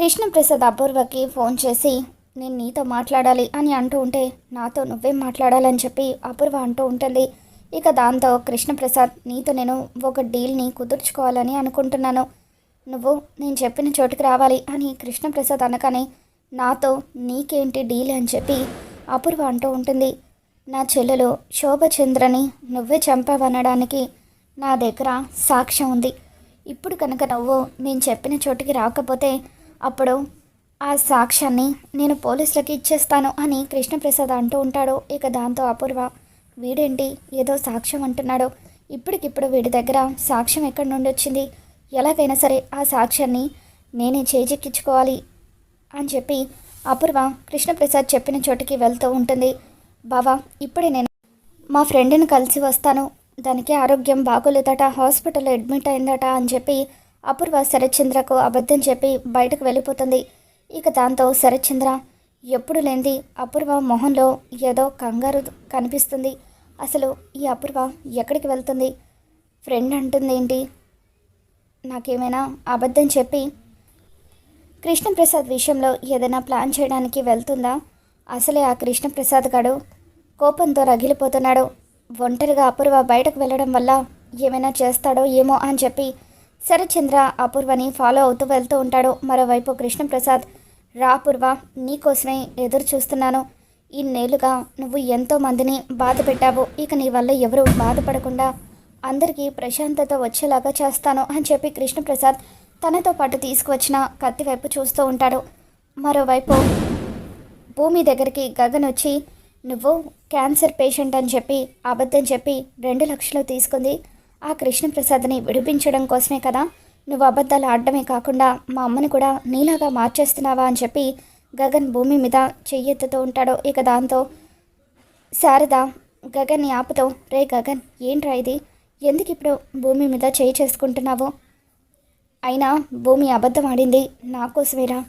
Krishnaprasad అపూర్వకి phone చేసి నేను నీతో మాట్లాడాలి అని అంటూ ఉంటే నాతో నువ్వేం మాట్లాడాలని చెప్పి అపూర్వ అంటూ ఉంటుంది. ఇక దాంతో కృష్ణప్రసాద్ నీతో నేను ఒక డీల్ని కుదుర్చుకోవాలని అనుకుంటున్నాను. నువ్వు నేను చెప్పిన చోటుకి రావాలి అని కృష్ణప్రసాద్ అనగానే నాతో నీకేంటి డీల్ అని చెప్పి అపూర్వ అంటూ ఉంటుంది. నా చెల్లెలు శోభచంద్రని నువ్వే చంపావనడానికి నా దగ్గర సాక్ష్యం ఉంది. ఇప్పుడు కనుక నువ్వు నేను చెప్పిన చోటికి రాకపోతే అప్పుడు ఆ సాక్ష్యాన్ని నేను పోలీసులకి ఇచ్చేస్తాను అని కృష్ణప్రసాద్ అంటూ ఉంటాడు. ఇక దాంతో అపూర్వ వీడేంటి? ఏదో సాక్ష్యం అంటున్నాడు. ఇప్పటికిప్పుడు వీడి దగ్గర సాక్ష్యం ఎక్కడి నుండి వచ్చింది? ఎలాగైనా సరే ఆ సాక్ష్యాన్ని నేనే చేజెక్కించుకోవాలి అని చెప్పి అపూర్వ కృష్ణప్రసాద్ చెప్పిన చోటికి వెళ్తూ ఉంటుంది. బావా ఇప్పుడే నేను మా ఫ్రెండ్ని కలిసి వస్తాను. దానికి ఆరోగ్యం బాగోలేదట హాస్పిటల్లో అడ్మిట్ అయిందట అని చెప్పి అపూర్వ శరత్చంద్రకు అబద్ధం చెప్పి బయటకు వెళ్ళిపోతుంది. ఇక దాంతో శరత్చంద్ర ఎప్పుడు లేనిది అపూర్వ మొహంలో ఏదో కంగారు కనిపిస్తుంది. అసలు ఈ అపూర్వ ఎక్కడికి వెళ్తుంది? ఫ్రెండ్ అంటుంది ఏంటి? నాకేమైనా అబద్ధం చెప్పి కృష్ణప్రసాద్ విషయంలో ఏదైనా ప్లాన్ చేయడానికి వెళ్తుందా? అసలే ఆ కృష్ణప్రసాద్ గడు కోపంతో రగిలిపోతున్నాడు. ఒంటరిగా అపూర్వ బయటకు వెళ్ళడం వల్ల ఏమైనా చేస్తాడో ఏమో అని చెప్పి శరచంద్ర అపూర్వని ఫాలో అవుతూ వెళ్తూ ఉంటాడు. మరోవైపు కృష్ణప్రసాద్ రా అపూర్వ నీకోసమే ఎదురు చూస్తున్నాను. ఇన్నేళ్ళుగా నువ్వు ఎంతో మందిని బాధ పెట్టావు. ఇక నీ వల్ల ఎవరు బాధపడకుండా అందరికీ ప్రశాంతత వచ్చేలాగా చేస్తాను అని చెప్పి కృష్ణప్రసాద్ తనతో పాటు తీసుకువచ్చిన కత్తి వైపు చూస్తూ ఉంటాడు. మరోవైపు భూమి దగ్గరికి గగన్ వచ్చి నువ్వు క్యాన్సర్ పేషెంట్ అని చెప్పి అబద్ధం చెప్పి రెండు లక్షలు తీసుకుంది. ఆ కృష్ణప్రసాద్ని విడిపించడం కోసమే కదా? నువ్వు అబద్ధాలు ఆడడమే కాకుండా మా అమ్మని కూడా నీలాగా మార్చేస్తున్నావా అని చెప్పి గగన్ భూమి మీద చెయ్యెత్తుతూ ఉంటాడో. ఇక దాంతో శారద గగన్ని ఆపుతో రే గగన్ ఏంట్రా ఇది? ఎందుకు ఇప్పుడు భూమి మీద చేయి చేసుకుంటున్నావు? అయినా భూమి అబద్ధం ఆడింది నా కోసమేరా.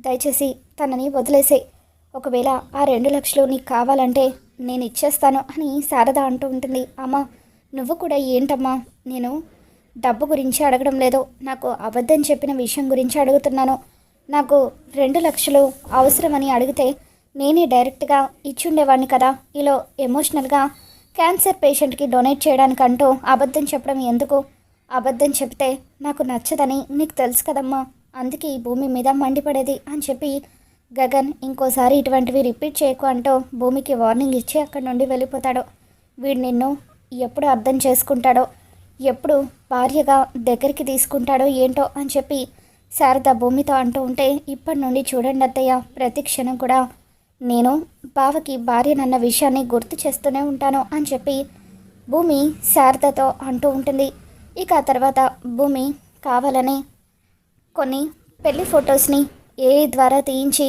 దయచేసి తనని వదిలేసే. ఒకవేళ ఆ రెండు లక్షలు నీకు కావాలంటే నేను ఇచ్చేస్తాను అని శారద అంటూ ఉంటుంది. అమ్మ నువ్వు కూడా ఏంటమ్మా? నేను డబ్బు గురించి అడగడం లేదు. నాకు అబద్ధం చెప్పిన విషయం గురించి అడుగుతున్నాను. నాకు రెండు లక్షలు అవసరమని అడిగితే నేనే డైరెక్ట్గా ఇచ్చుండేవాడిని కదా? ఇలా ఎమోషనల్గా క్యాన్సర్ పేషెంట్కి డొనేట్ చేయడానికంటూ అబద్ధం చెప్పడం ఎందుకు? అబద్ధం చెప్తే నాకు నచ్చదని నీకు తెలుసు కదమ్మా. అందుకే ఈ భూమి మీద మండిపడేది అని చెప్పి గగన్ ఇంకోసారి ఇటువంటివి రిపీట్ చేయకు అంటూ భూమికి వార్నింగ్ ఇచ్చి అక్కడి నుండి వెళ్ళిపోతాడు. వీడు నిన్ను ఎప్పుడు అర్థం చేసుకుంటాడో ఎప్పుడు భార్యగా దగ్గరికి తీసుకుంటాడో ఏంటో అని చెప్పి శారద భూమితో అంటూ ఉంటే ఇప్పటి నుండి చూడండి అత్తయ్య ప్రతి క్షణం కూడా నేను బావకి భార్యనన్న విషయాన్ని గుర్తు చేస్తూనే ఉంటాను అని చెప్పి భూమి శారదతో అంటూ ఉంటుంది. ఇక ఆ తర్వాత భూమి కావాలని కొన్ని పెళ్ళి ఫొటోస్ని ఏ ద్వారా తీయించి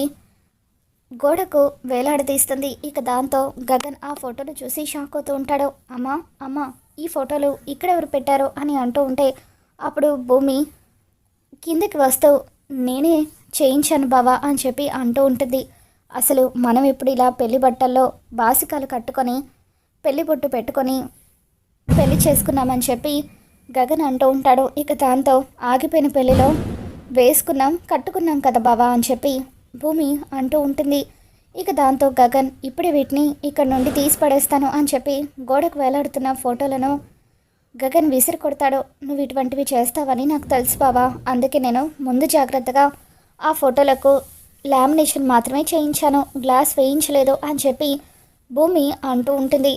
గోడకు వేలాడదీస్తుంది. ఇక దాంతో గగన్ ఆ ఫోటోలు చూసి షాక్ అవుతూ ఉంటాడు. అమ్మా అమ్మా ఈ ఫోటోలు ఇక్కడ ఎవరు పెట్టారు అని అంటూ ఉంటే అప్పుడు భూమి కిందకి వస్తూ నేనే చేయించాను బావా అని చెప్పి అంటూ ఉంటుంది. అసలు మనం ఇప్పుడు ఇలా పెళ్ళి బట్టల్లో బాసికాలు కట్టుకొని పెళ్ళి బొట్టు పెట్టుకొని పెళ్ళి చేసుకున్నామని చెప్పి గగన్ అంటూ ఉంటాడు. ఇక దాంతో ఆగిపోయిన పెళ్ళిలో వేసుకున్నాం కట్టుకున్నాం కదా బావా అని చెప్పి భూమి అంటూ ఉంటుంది. ఇక దాంతో గగన్ ఇప్పుడే వీటిని ఇక్కడ నుండి తీసి పడేస్తాను అని చెప్పి గోడకు వేలాడుతున్న ఫోటోలను గగన్ విసిరి కొడతాడు. నువ్వు ఇటువంటివి చేస్తావని నాకు తెలుసు బావా. అందుకే నేను ముందు జాగ్రత్తగా ఆ ఫోటోలకు లామినేషన్ మాత్రమే చేయించాను. గ్లాస్ వేయించలేదు అని చెప్పి భూమి అంటూ ఉంటుంది.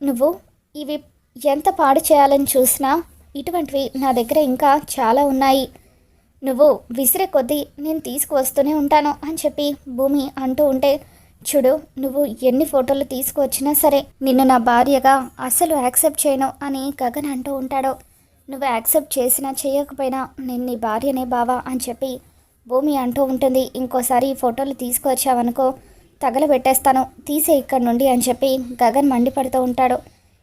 నువ్వు ఇవి ఎంత పాడు చేయాలని చూసినా ఇటువంటివి నా దగ్గర ఇంకా చాలా ఉన్నాయి. నువ్వు విసిరే కొద్దీ నేను తీసుకువస్తూనే ఉంటాను అని చెప్పి భూమి అంటూ ఉంటే చూడు నువ్వు ఎన్ని ఫోటోలు తీసుకువచ్చినా సరే నిన్ను నా భార్యగా అసలు యాక్సెప్ట్ చేయను అని గగన్ అంటూ ఉంటాడు. నువ్వు యాక్సెప్ట్ చేసినా చేయకపోయినా నేను నీ భార్యనే బావా అని చెప్పి భూమి అంటూ ఉంటుంది. ఇంకోసారి ఈ ఫోటోలు తీసుకువచ్చావనుకో తగలబెట్టేస్తాను తీసే ఇక్కడి నుండి అని చెప్పి గగన్ మండిపడుతూ ఉంటాడు.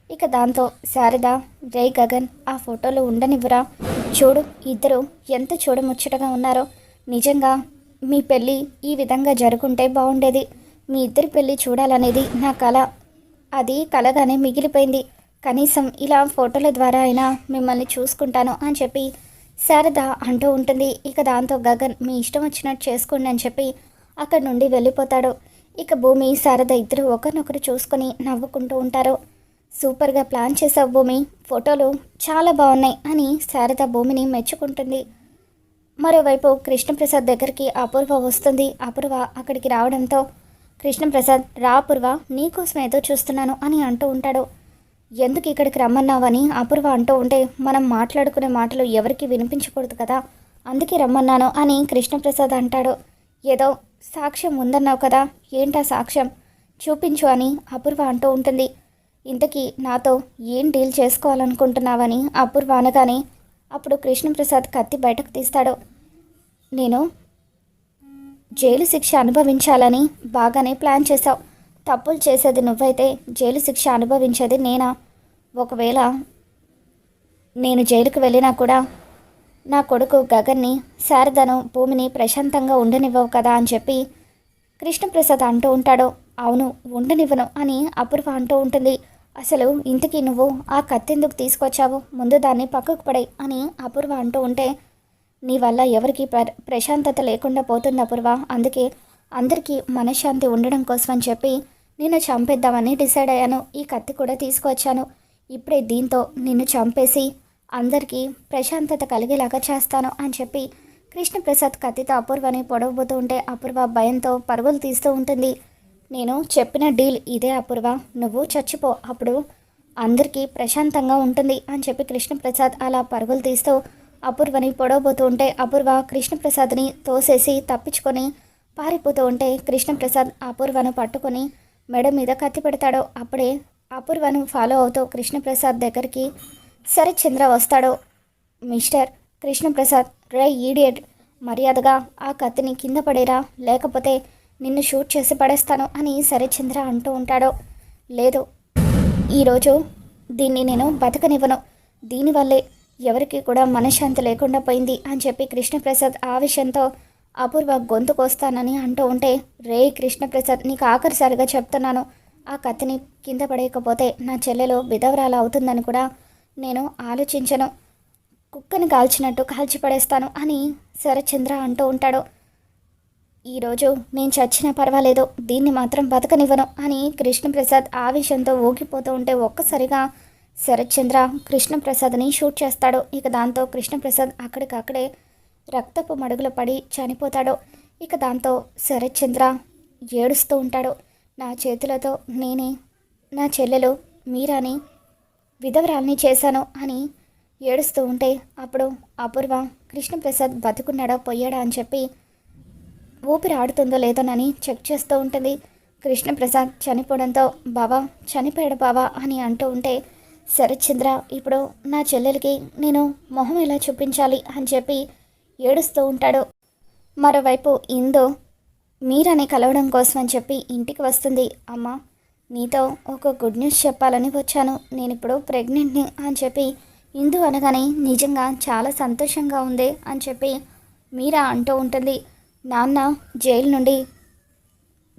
ఇక దాంతో శారద రే గగన్ ఆ ఫోటోలు ఉండనివ్వరా? చూడు ఇద్దరు ఎంత చూడముచ్చటగా ఉన్నారో. నిజంగా మీ పెళ్ళి ఈ విధంగా జరుగుంటే బాగుండేది మీ ఇద్దరి పెళ్ళి చూడాలనేది నా కళ అది కలగానే మిగిలిపోయింది. కనీసం ఇలా ఫోటోల ద్వారా అయినా మిమ్మల్ని చూసుకుంటాను అని చెప్పి శారద అంటూ ఉంటుంది. ఇక దాంతో గగన్ మీ ఇష్టం వచ్చినట్టు చేసుకోండి అని చెప్పి అక్కడి నుండి వెళ్ళిపోతాడు. ఇక భూమి శారద ఇద్దరు ఒకరినొకరు చూసుకొని నవ్వుకుంటూ ఉంటారు. సూపర్గా ప్లాన్ చేసావు భూమి. ఫోటోలు చాలా బాగున్నాయి అని శారద భూమిని మెచ్చుకుంటుంది. మరోవైపు కృష్ణప్రసాద్ దగ్గరికి అపూర్వ వస్తుంది. అపూర్వ అక్కడికి రావడంతో కృష్ణప్రసాద్ రా అపూర్వ నీకోసం ఏదో చూస్తున్నాను అని అంటూ ఉంటాడు. ఎందుకు ఇక్కడికి రమ్మన్నావని? అపూర్వ అంటూ ఉంటే మనం మాట్లాడుకునే మాటలు ఎవరికి వినిపించకూడదు కదా అందుకే రమ్మన్నాను అని కృష్ణప్రసాద్ అంటాడు. ఏదో సాక్ష్యం ఉందన్నావు కదా ఏంటా సాక్ష్యం? చూపించు అని అపూర్వ అంటూ ఉంటుంది. ఇంతకీ నాతో ఏం డీల్ చేసుకోవాలనుకుంటున్నావని అపూర్వ అనగానే అప్పుడు కృష్ణప్రసాద్ కత్తి బయటకు తీస్తాడు. నేను జైలు శిక్ష అనుభవించాలని బాగానే ప్లాన్ చేశావు. తప్పులు చేసేది నువ్వైతే జైలు శిక్ష అనుభవించేది నేనా? ఒకవేళ నేను జైలుకు వెళ్ళినా కూడా నా కొడుకు గగన్ని శారదను భూమిని ప్రశాంతంగా ఉండనివ్వవు కదా అని చెప్పి కృష్ణప్రసాద్ అంటూ ఉంటాడు. అవును ఉండనివ్వను అని అపూర్వ అంటూ ఉంటుంది. అసలు ఇంతకీ నువ్వు ఆ కత్తెందుకు తీసుకొచ్చావు? ముందు దాన్ని పక్కకు పడే అని అపూర్వ అంటూ ఉంటే నీ వల్ల ఎవరికి ప్ర ప్రశాంతత లేకుండా పోతుంది అపూర్వ. అందుకే అందరికీ మనశ్శాంతి ఉండడం కోసం అని చెప్పి నిన్ను చంపేద్దామని డిసైడ్ అయ్యాను. ఈ కత్తి కూడా తీసుకొచ్చాను. ఇప్పుడే దీంతో నిన్ను చంపేసి అందరికీ ప్రశాంతత కలిగేలాగా చేస్తాను అని చెప్పి కృష్ణప్రసాద్ కత్తితో అపూర్వని పొడవబోతూ ఉంటే అపూర్వ భయంతో పరుగులు తీస్తూ ఉంటుంది. నేను చెప్పిన డీల్ ఇదే అపూర్వ. నువ్వు చచ్చిపో అప్పుడు అందరికీ ప్రశాంతంగా ఉంటుంది అని చెప్పి కృష్ణప్రసాద్ అలా పరుగులు తీస్తూ అపూర్వని పొడవబోతూ ఉంటే అపూర్వ కృష్ణప్రసాద్ని తోసేసి తప్పించుకొని పారిపోతూ ఉంటే కృష్ణప్రసాద్ అపూర్వను పట్టుకొని మెడ మీద కత్తి పెడతాడు అప్పుడే అపూర్వను ఫాలో అవుతూ కృష్ణప్రసాద్ దగ్గరికి శరత్చంద్ర వస్తాడు. మిస్టర్ కృష్ణప్రసాద్ రే ఈడియట్ మర్యాదగా ఆ కత్తిని కింద పడేరా. లేకపోతే నిన్ను షూట్ చేసి పడేస్తాను అని శరత్చంద్ర అంటూ ఉంటాడు. లేదు ఈరోజు దీన్ని నేను బతకనివ్వను. దీనివల్లే ఎవరికి కూడా మనశ్శాంతి లేకుండా పోయింది అని చెప్పి కృష్ణప్రసాద్ ఆవేశంతో అపూర్వ గొంతు కోస్తానని అంటూ ఉంటే రే కృష్ణప్రసాద్ నీకు ఆఖరిసారిగా చెప్తున్నాను. ఆ కత్తిని కింద పడేయకపోతే నా చెల్లెలో విధవరాలు అవుతుందని కూడా నేను ఆలోచించను. కుక్కని కాల్చినట్టు కాల్చి పడేస్తాను అని శరచంద్ర అంటూ ఉంటాడు. ఈరోజు నేను చచ్చినా పర్వాలేదు దీన్ని మాత్రం బతకనివ్వను అని కృష్ణప్రసాద్ ఆవేశంతో ఊగిపోతూ ఉంటే ఒక్కసారిగా శరత్చంద్ర కృష్ణప్రసాద్ని షూట్ చేస్తాడు. ఇక దాంతో కృష్ణప్రసాద్ అక్కడికక్కడే రక్తపు మడుగులు పడి చనిపోతాడు. ఇక దాంతో శరత్చంద్ర ఏడుస్తూ ఉంటాడు. నా చేతులతో నేనే నా చెల్లెలు మీరాని విధవరాల్ని చేశాను అని ఏడుస్తూ ఉంటే అప్పుడు అపూర్వ కృష్ణప్రసాద్ బతుకున్నాడా పోయాడా అని చెప్పి ఊపిరి ఆడుతుందో లేదోనని చెక్ చేస్తూ ఉంటుంది. కృష్ణప్రసాద్ చనిపోవడంతో బావా చనిపోయాడు బావా అని అంటూ ఉంటే శరత్చంద్ర ఇప్పుడు నా చెల్లెలకి నేను మొహం ఎలా చూపించాలి అని చెప్పి ఏడుస్తూ ఉంటాడు. మరోవైపు ఇందు మీరని కలవడం కోసం అని చెప్పి ఇంటికి వస్తుంది. అమ్మ నీతో ఒక గుడ్ న్యూస్ చెప్పాలని వచ్చాను. నేను ఇప్పుడు ప్రెగ్నెంట్ని అని చెప్పి ఇందు అనగానే నిజంగా చాలా సంతోషంగా ఉంది అని చెప్పి మీరా అంటూ ఉంటుంది. నాన్న జైలు నుండి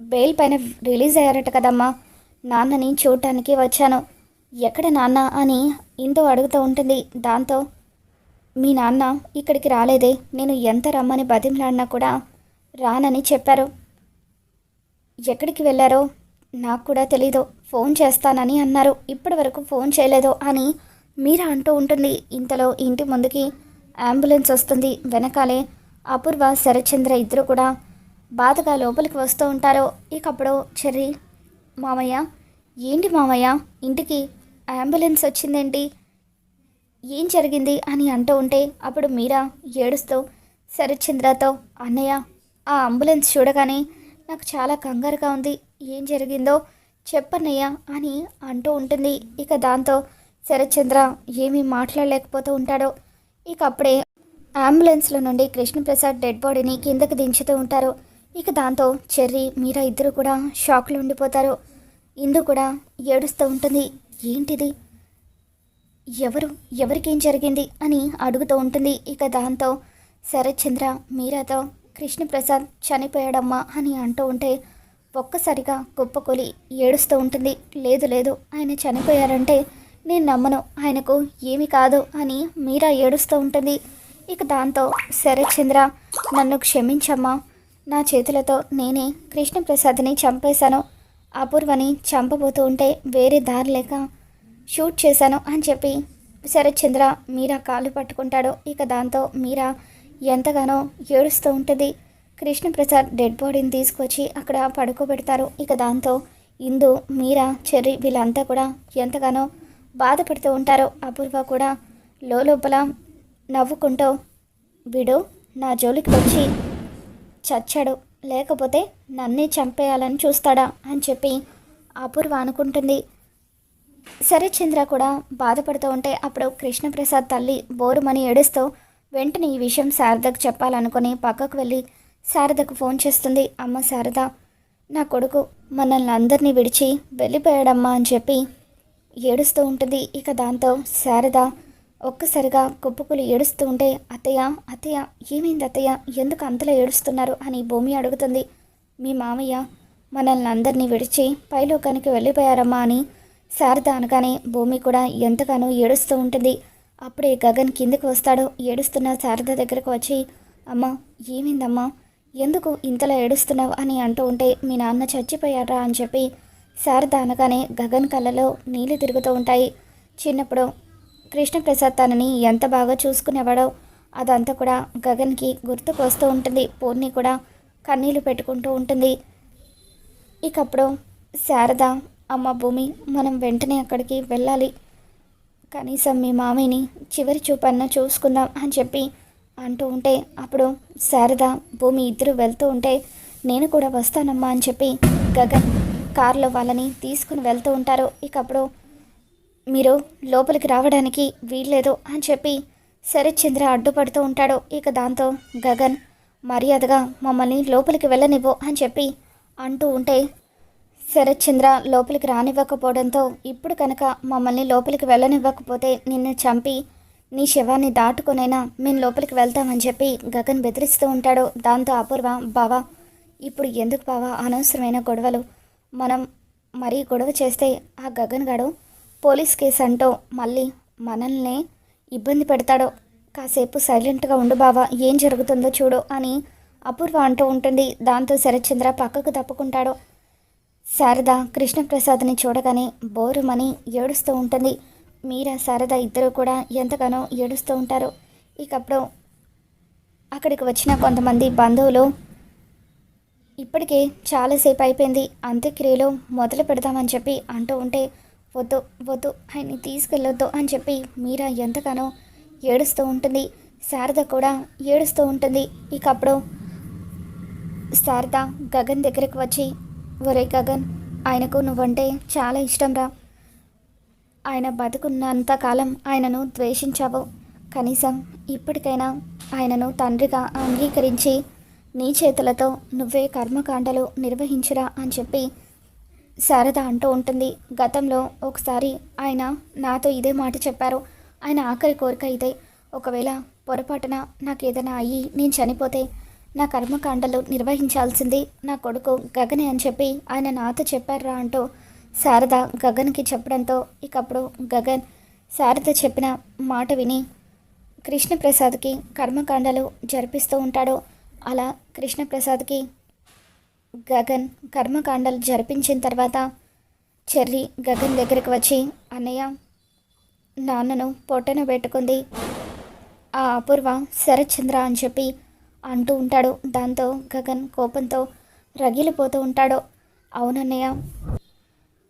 బెయిల్ పైన రిలీజ్ అయ్యారట కదమ్మా. నాన్నని చూడటానికి వచ్చాను. ఎక్కడ నాన్న అని ఇందు అడుగుతూ ఉంటుంది దాంతో. మీ నాన్న ఇక్కడికి రాలేదే నేను ఎంత రమ్మని బతిమలాడినా కూడా రానని చెప్పారు. ఎక్కడికి వెళ్ళారో నాకు కూడా తెలీదు. ఫోన్ చేస్తానని అన్నారు. ఇప్పటి వరకు ఫోన్ చేయలేదు అని మీరా అంటూ ఉంటుంది. ఇంతలో ఇంటి ముందుకి అంబులెన్స్ వస్తుంది. వెనకాలే అపూర్వ శరచంద్ర ఇద్దరు కూడా బాధగా లోపలికి వస్తూ ఉంటారో. ఇకప్పుడు చెర్రి మామయ్య ఏంటి మామయ్య ఇంటికి అంబులెన్స్ వచ్చిందేంటి? ఏం జరిగింది? అని అంటూ ఉంటే అప్పుడు మీరా ఏడుస్తూ శరత్చంద్రతో అన్నయ్య ఆ అంబులెన్స్ చూడగానే నాకు చాలా కంగారుగా ఉంది. ఏం జరిగిందో చెప్పన్నయ్య అని అంటూ ఉంటుంది. ఇక దాంతో శరత్చంద్ర ఏమీ మాట్లాడలేకపోతూ ఉంటాడో. ఇక అప్పుడే అంబులెన్స్లో నుండి కృష్ణప్రసాద్ డెడ్ బాడీని కిందకు దించుతూ ఉంటారు. ఇక దాంతో చెర్రీ మీరా ఇద్దరు కూడా షాక్లో ఉండిపోతారు. ఇందు కూడా ఏడుస్తూ ఉంటుంది. ఏంటిది? ఎవరు? ఎవరికేం జరిగింది? అని అడుగుతూ ఉంటుంది. ఇక దాంతో శరత్చంద్ర మీరాతో కృష్ణప్రసాద్ చనిపోయాడమ్మా అని అంటూ ఉంటే ఒక్కసారిగా కుప్పకొలి ఏడుస్తూ ఉంటుంది. లేదు లేదు ఆయన చనిపోయారంటే నేను నమ్మను. ఆయనకు ఏమి కాదు అని మీరా ఏడుస్తూ ఉంటుంది. ఇక దాంతో శరత్ చంద్ర నన్ను క్షమించమ్మా. నా చేతులతో నేనే కృష్ణప్రసాద్ని చంపేశాను. అపూర్వని చంపబోతూ ఉంటే వేరే దారి లేక షూట్ చేశాను అని చెప్పి శరత్చంద్ర మీరా కాళ్ళు పట్టుకుంటాడు. ఇక దాంతో మీరా ఎంతగానో ఏడుస్తూ ఉంటుంది. కృష్ణప్రసాద్ డెడ్ బాడీని తీసుకొచ్చి అక్కడ పడుకోబెడతారు. ఇక దాంతో ఇందు మీరా చెర్రి వీళ్ళంతా కూడా ఎంతగానో బాధపడుతూ ఉంటారు. అపూర్వ కూడా లోపల నవ్వుకుంటూ వీడు నా జోలికి వచ్చి చచ్చాడు. లేకపోతే నన్నే చంపేయాలని చూస్తాడా? అని చెప్పి అపూర్వ అనుకుంటుంది. సరే చంద్ర కూడా బాధపడుతూ ఉంటే అప్పుడు కృష్ణప్రసాద్ తల్లి బోరుమని ఏడుస్తూ వెంటనే ఈ విషయం శారదకు చెప్పాలనుకుని పక్కకు వెళ్ళి శారదకు ఫోన్ చేస్తుంది. అమ్మ శారద నా కొడుకు మనల్ని అందరినీ విడిచి వెళ్ళిపోయాడమ్మా అని చెప్పి ఏడుస్తూ ఉంటుంది. ఇక దాంతో శారద ఒక్కసారిగా కుప్పకులు ఏడుస్తూ ఉంటే అత్తయ్య అత్తయ్య ఏమైంది అత్తయ్య? ఎందుకు అంతలా ఏడుస్తున్నారు? అని భూమి అడుగుతుంది. మీ మామయ్య మనల్ని అందరినీ విడిచి పైలోకానికి వెళ్ళిపోయారమ్మా అని శారద అనగానే భూమి కూడా ఎంతగానో ఏడుస్తూ ఉంటుంది. అప్పుడే గగన్ కిందకు వస్తాడు. ఏడుస్తున్న శారద దగ్గరకు వచ్చి అమ్మ ఏమైందమ్మా? ఎందుకు ఇంతలా ఏడుస్తున్నావు? అని అంటూ ఉంటే మీ నాన్న చచ్చిపోయారా అని చెప్పి శారద అనగానే గగన్ కళ్ళలో నీళ్ళు తిరుగుతూ ఉంటాయి. చిన్నప్పుడు కృష్ణప్రసాద్ తనని ఎంత బాగా చూసుకునేవాడో అదంతా కూడా గగన్కి గుర్తుకు వస్తూ ఉంటుంది. పూర్ణి కూడా కన్నీళ్ళు పెట్టుకుంటూ ఉంటుంది. ఇకప్పుడు శారద అమ్మ భూమి మనం వెంటనే అక్కడికి వెళ్ళాలి. కనీసం మీ మామయ్యని చివరి చూపన్న చూసుకుందాం అని చెప్పి అంటూ ఉంటే అప్పుడు శారద భూమి ఇద్దరు వెళ్తూ ఉంటే నేను కూడా వస్తానమ్మా అని చెప్పి గగన్ కారులో వాళ్ళని తీసుకుని వెళ్తూ ఉంటారు. ఇకప్పుడు మీరు లోపలికి రావడానికి వీల్లేదు అని చెప్పి శరత్ చంద్ర అడ్డుపడుతూ ఉంటాడు. ఇక దాంతో గగన్ మర్యాదగా మమ్మల్ని లోపలికి వెళ్ళనివ్వు అని చెప్పి అంటూ ఉంటే శరత్చంద్ర లోపలికి రానివ్వకపోవడంతో ఇప్పుడు కనుక మమ్మల్ని లోపలికి వెళ్ళనివ్వకపోతే నిన్ను చంపి నీ శవాన్ని దాటుకునైనా మేము లోపలికి వెళ్తామని చెప్పి గగన్ బెదిరిస్తూ ఉంటాడు. దాంతో అపూర్వ బావా ఇప్పుడు ఎందుకు బావా అనవసరమైన గొడవలు? మనం మరీ గొడవ చేస్తే ఆ గగన్ గడు పోలీస్ కేసు అంటూ మళ్ళీ మనల్నే ఇబ్బంది పెడతాడో. కాసేపు సైలెంట్గా ఉండు బావా ఏం జరుగుతుందో చూడు అని అపూర్వ అంటూ ఉంటుంది. దాంతో శరత్చంద్ర పక్కకు తప్పుకుంటాడు. శారద కృష్ణప్రసాద్ని చూడగానే బోరుమని ఏడుస్తూ ఉంటుంది. మీరా శారద ఇద్దరు కూడా ఎంతగానో ఏడుస్తూ ఉంటారు. ఇకప్పుడు అక్కడికి వచ్చిన కొంతమంది బంధువులు ఇప్పటికే చాలాసేపు అయిపోయింది అంత్యక్రియలు మొదలు పెడదామని చెప్పి అంటూ ఉంటే వద్దు వద్దు ఆయన్ని తీసుకెళ్ళొద్దు అని చెప్పి మీరా ఎంతగానో ఏడుస్తూ ఉంటుంది. శారద కూడా ఏడుస్తూ ఉంటుంది. ఇక అప్పుడు శారద గగన్ దగ్గరికి వచ్చి ఒరే గగన్ ఆయనకు నువ్వంటే చాలా ఇష్టం రా. ఆయన బతుకున్నంత కాలం ఆయనను ద్వేషించావు. కనీసం ఇప్పటికైనా ఆయనను తండ్రిగా అంగీకరించి నీ చేతులతో నువ్వే కర్మకాండలు నిర్వహించురా అని చెప్పి శారద అంటూ ఉంటుంది. గతంలో ఒకసారి ఆయన నాతో ఇదే మాట చెప్పారు. ఆయన ఆఖరి కోరిక ఇదే. ఒకవేళ పొరపాటున నాకు ఏదైనా అయ్యి నేను చనిపోతే నా కర్మకాండలు నిర్వహించాల్సింది నా కొడుకు గగనే అని చెప్పి ఆయన నాతో చెప్పారా అంటూ శారద గగన్కి చెప్పడంతో ఇకప్పుడు గగన్ శారద చెప్పిన మాట విని కృష్ణప్రసాద్కి కర్మకాండలు జరిపిస్తూ ఉంటాడు. అలా కృష్ణప్రసాద్కి గగన్ కర్మకాండలు జరిపించిన తర్వాత చెర్రీ గగన్ దగ్గరికి వచ్చి అన్నయ్య నాన్నను పొట్టన పెట్టుకుంది. ఆ అపూర్వ శరత్చంద్ర అని చెప్పి అంటూ ఉంటాడు. దాంతో గగన్ కోపంతో రగిలిపోతూ ఉంటాడు. అవునన్నయ్య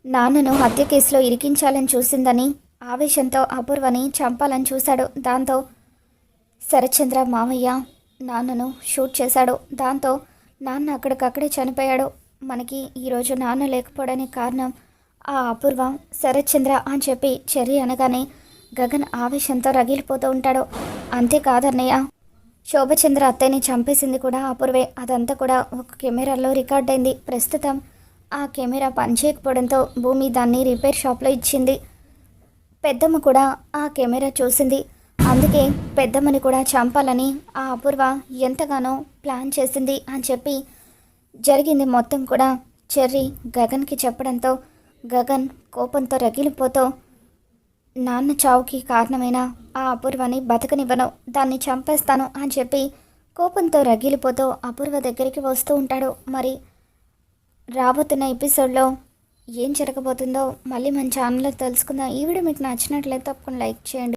నాన్నను హత్య కేసులో ఇరికించాలని చూసిందని ఆవేశంతో అపూర్వని చంపాలని చూశాడు. దాంతో శరత్చంద్ర మామయ్య నాన్నను షూట్ చేశాడు. దాంతో నాన్న అక్కడికక్కడే చనిపోయాడు. మనకి ఈరోజు నాన్న లేకపోవడానికి కారణం ఆ అపూర్వ శరత్చంద్ర అని చెప్పి చెర్రి అనగానే గగన్ ఆవేశంతో రగిలిపోతూ ఉంటాడు. అంతేకాదన్నయ్య శోభచంద్ర అత్తయ్యని చంపేసింది కూడా అపూర్వే. అదంతా కూడా ఒక కెమెరాలో రికార్డ్ అయింది. ప్రస్తుతం ఆ కెమెరా పనిచేయకపోవడంతో భూమి దాన్ని రిపేర్ షాప్లో ఇచ్చింది. పెద్దమ్మ కూడా ఆ కెమెరా చూసింది. అందుకే పెద్దమ్మని కూడా చంపాలని ఆ అపూర్వ ఎంతగానో ప్లాన్ చేసింది అని చెప్పి జరిగింది మొత్తం కూడా చెర్రీ గగన్కి చెప్పడంతో గగన్ కోపంతో రగిలిపోతూ నాన్న చావుకి కారణమైన ఆ అపూర్వని బతకనివ్వను దాన్ని చంపేస్తాను అని చెప్పి కోపంతో రగిలిపోతూ అపూర్వ దగ్గరికి వస్తూ ఉంటాడు. మరి రాబోతున్న ఎపిసోడ్లో ఏం జరగబోతుందో మళ్ళీ మన ఛానల్లో తెలుసుకుందాం. ఈ వీడియో మీకు నచ్చినట్లయితే తప్పకుండా లైక్ చేయండి.